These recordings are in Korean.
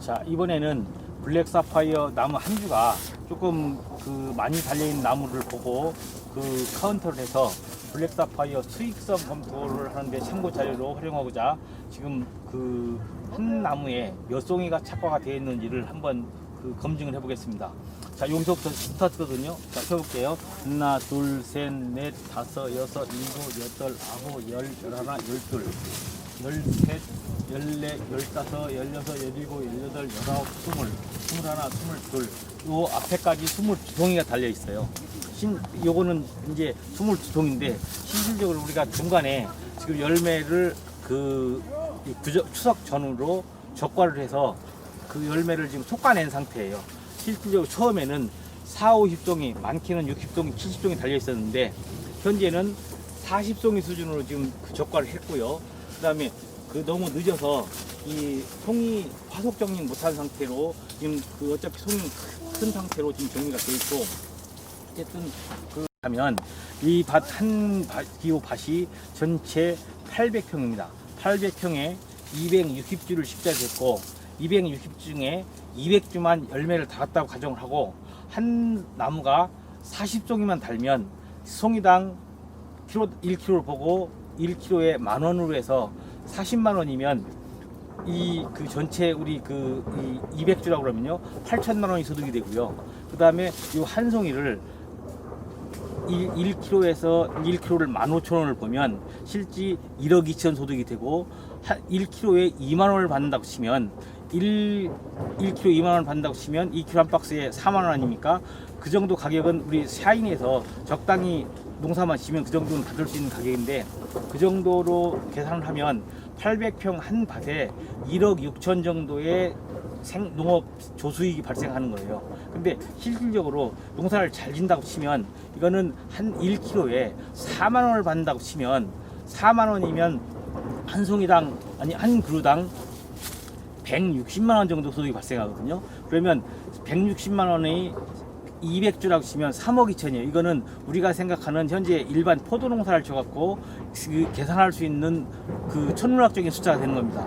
자 이번에는 블랙 사파이어 나무 한 주가 조금 그 많이 달려있는 나무를 보고 그 카운터를 해서 블랙 사파이어 수익성 검토를 하는데 참고 자료로 활용하고자 지금 그 한 나무에 몇 송이가 착과가 되어 있는지를 한번 그 검증을 해보겠습니다. 자 여기서부터 스타트거든요. 자 펴볼게요. 하나, 둘, 셋, 넷, 다섯, 여섯, 일곱, 여덟, 아홉, 열, 열하나, 열둘. 열셋, 열네, 열다섯, 열여섯, 열일곱, 열여덟, 열아홉, 스물, 스물하나, 스물둘. 요 앞에까지 스물두 송이가 달려 있어요. 신, 요거는 이제 스물두 송인데 실질적으로 우리가 중간에 지금 열매를 그이 구저- 추석 전후로 적과를 해서 그 열매를 지금 솎아낸 상태예요. 실질적으로 처음에는 4, 50송이, 많게는 60송이, 70송이 달려 있었는데 현재는 40송이 수준으로 지금 그 적과를 했고요. 그 다음에 그 너무 늦어서 이 송이 화속 정리 못한 상태로 지금 그 어차피 송이 큰- 큰 상태로 지금 정리가 돼 있고 어쨌든 그 하면 이 밭 한 기호 밭이 전체 800평입니다. 800평에 260주를 식재했고 260주 중에 200주만 열매를 달았다고 가정을 하고 한 나무가 40송이만 달면 송이당 키로 1kg를 보고 1kg에 만 원으로 해서 40만 원이면 이 그 전체 우리 그이 200주라고 그러면요 8천만 원이 소득이 되고요. 그 다음에 이 한 송이를 1, 1kg에서 1kg를 15,000원을 보면 실제 1억 2천 소득이 되고 1kg에 2만 원을 받는다고 치면 1, 1kg 2만 원을 받는다고 치면 2kg 한 박스에 4만 원 아닙니까? 그 정도 가격은 우리 샤인에서 적당히 농사만 지면 그 정도는 받을 수 있는 가격인데 그 정도로 계산을 하면 800평 한 밭에 1억 6천 정도의 생, 농업 조수익이 발생하는 거예요. 근데 실질적으로 농사를 잘 진다고 치면 이거는 한 1kg에 4만 원을 받는다고 치면 4만 원이면 한 송이당 아니 한 그루당 160만 원 정도 소득이 발생하거든요. 그러면 160만 원이 200주라고 치면 3억 2천이에요. 이거는 우리가 생각하는 현재 일반 포도 농사를 줘갖고 그 계산할 수 있는 그 천문학적인 숫자가 되는 겁니다.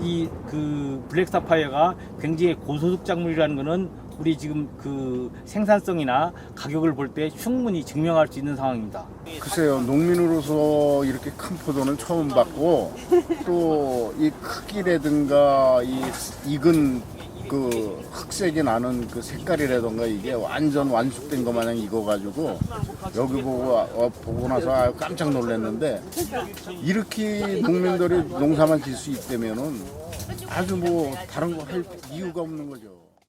이 그 블랙 사파이어가 굉장히 고소득 작물이라는 거는 우리 지금 그 생산성이나 가격을 볼 때 충분히 증명할 수 있는 상황입니다. 글쎄요, 농민으로서 이렇게 큰 포도는 처음 봤고, 또 이 크기라든가 이 익은 그 흑색이 나는 그 색깔이라든가 이게 완전 완숙된 것 마냥 익어가지고, 여기 보고, 어, 보고 나서 아유, 깜짝 놀랐는데, 이렇게 농민들이 농사만 질 수 있다면은 아주 뭐 다른 거 할 이유가 없는 거죠.